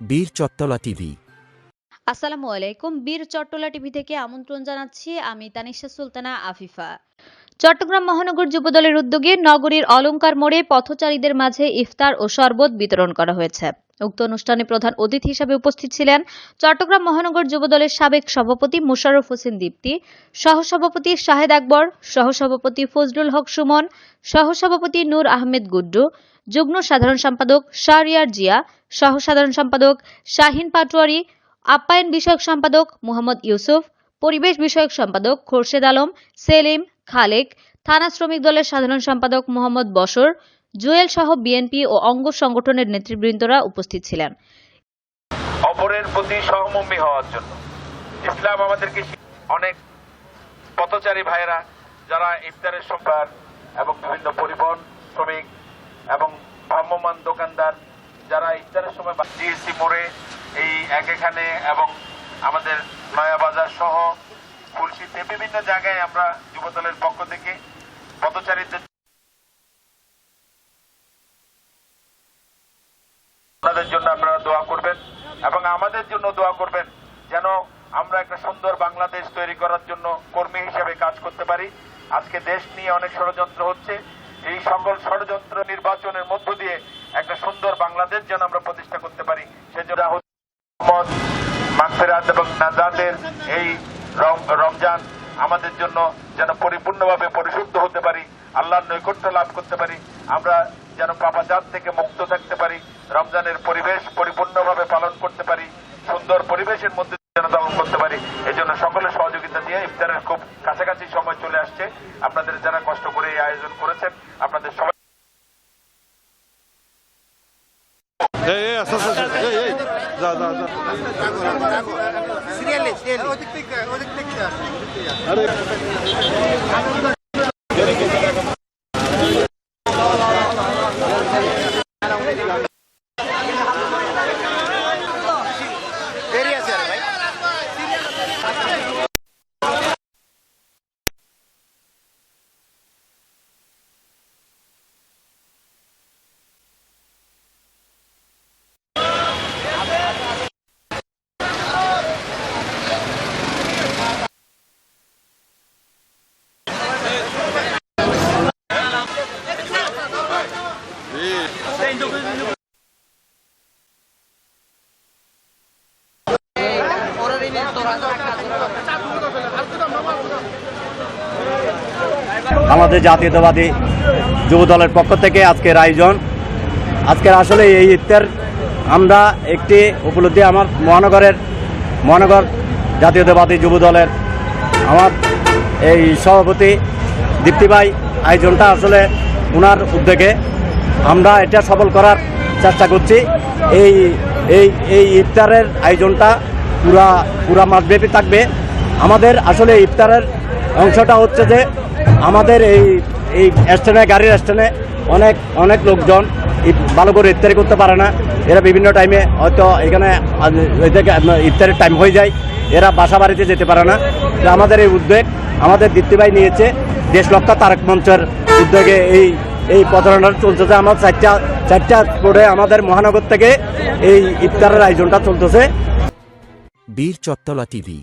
বীর চট্টলা টিভি। আসসালামু আলাইকুম, বীর চট্টলা টিভি থেকে আমন্ত্রণ জানাচ্ছি আমি তানিশা সুলতানা আফিফা। চট্টগ্রাম মহানগর যুবদলের উদ্যোগে নগরীর অলঙ্কার মোড়ে পথচারীদের মাঝে ইফতার ও শরবত বিতরণ করা হয়েছে। উক্ত অনুষ্ঠানে প্রধান অতিথি হিসাবে উপস্থিত ছিলেন চট্টগ্রাম মহানগর যুবদলের সাবেক সভাপতি মোশাররফ হোসেন দীপ্তি, সহসভাপতি শাহেদ আকবর, সহসভাপতি ফজলুল হক সুমন, সহসভাপতি নূর আহমেদ গুড্ডু, যুগ্ম সাধারণ সম্পাদক শাহরিয়ার জিয়া সহ সাধারণ সম্পাদক শাহিন পাটোয়ারি, আপ্যায়ন বিষয়ক সম্পাদক মোহাম্মদ ইউসুফ, পরিবেশ বিষয়ক সম্পাদক খোরশেদ আলম, সেলিম খালেক, থানা শ্রমিক দলের সাধারণ সম্পাদক মোহাম্মদ বশর জুয়েল সহ বিএনপি ও অঙ্গ সংগঠনের নেতৃবৃন্দরা উপস্থিত ছিলেন। অপরের প্রতি সহমর্মী হওয়ার জন্য। ইসলাম আমাদেরকে অনেক পথচারী ভাইয়েরা, যারা ইফতারের সম্পার এবং বিভিন্ন পরিবহন শ্রমিক এবং ভ্রাম্যমান দোকানদার, যারা ইফতারের সময় জিএসসি মোড়ে এই এক এখানে এবং আমাদের নয়াবাজার সহ খুলশিতে বিভিন্ন জায়গায় আমরা যুবদলের পক্ষ থেকে পথচারীদের আপনাদের জন্য আপনারা দোয়া করবেন এবং আমাদের জন্য দোয়া করবেন যেন আমরা একটা সুন্দর বাংলাদেশ তৈরি করার জন্য কর্মী হিসেবে কাজ করতে পারি। আজকে দেশ নিয়ে অনেক ষড়যন্ত্র হচ্ছে। এই সকল ষড়যন্ত্র নির্বাচনের মধ্য দিয়ে একটা সুন্দর বাংলাদেশ যেন আমরা প্রতিষ্ঠা করতে পারি। সেজন্য এবং এই রম- রমজান আমাদের জন্য যেন পরিপূর্ণভাবে পরিশুদ্ধ হতে পারি, আল্লাহর নৈকট্য লাভ করতে পারি। আমরা যেন পাপাচার থেকে মুক্ত থাকতে পারি। রমজানের পরিবেশ পরিপূর্ণভাবে পালন করতে পারি সুন্দর পরিবেশের মধ্যে যেন পালন করতে পারি এই জন্য সকলের সহযোগিতা দিয়ে ইফতারের খুব কাছাকাছি সময় চলে আসছে। আপনাদের যারা কষ্ট করে এই আয়োজন করেছেন আপনাদের সবাই সিরিয়ালে আমাদের জাতীয়তাবাদী যুব দলের পক্ষ থেকে আজকের আয়োজন। আজকের আসলে এই ইফতার আমরা একটি উপলব্ধি আমার মহানগরের মহানগর জাতীয়তাবাদী যুব দলের আমার এই সভাপতি দীপ্তিভাই আয়োজনটা আসলে ওনার উদ্যোগে আমরা এটা সফল করার চেষ্টা করছি। এই এই এই ইফতারের আয়োজনটা পুরা পুরা মাসব্যাপী থাকবে। আমাদের আসলে ইফতারের অংশটা হচ্ছে যে আমাদের এই এই স্ট্যান্ডে গাড়ির স্ট্যান্ডে অনেক অনেক লোকজন ভালো করে ইফতারি করতে পারে না। এরা বিভিন্ন টাইমে হয়তো এখানে ইফতারের টাইম হয়ে যায়। এরা বাসা বাড়িতে যেতে পারে না। তো আমাদের এই উদ্যোগ আমাদের দীপ্তিভাই নিয়েছে। দেশ রক্ষা তারক মঞ্চের উদ্যোগে এই এই প্রচারণা চলতেছে আমার চারটা চারটা স্পোর্টে আমাদের মহানগর থেকে এই ইফতারের আয়োজনটা চলতেছে। বীর চত্তলা টিভি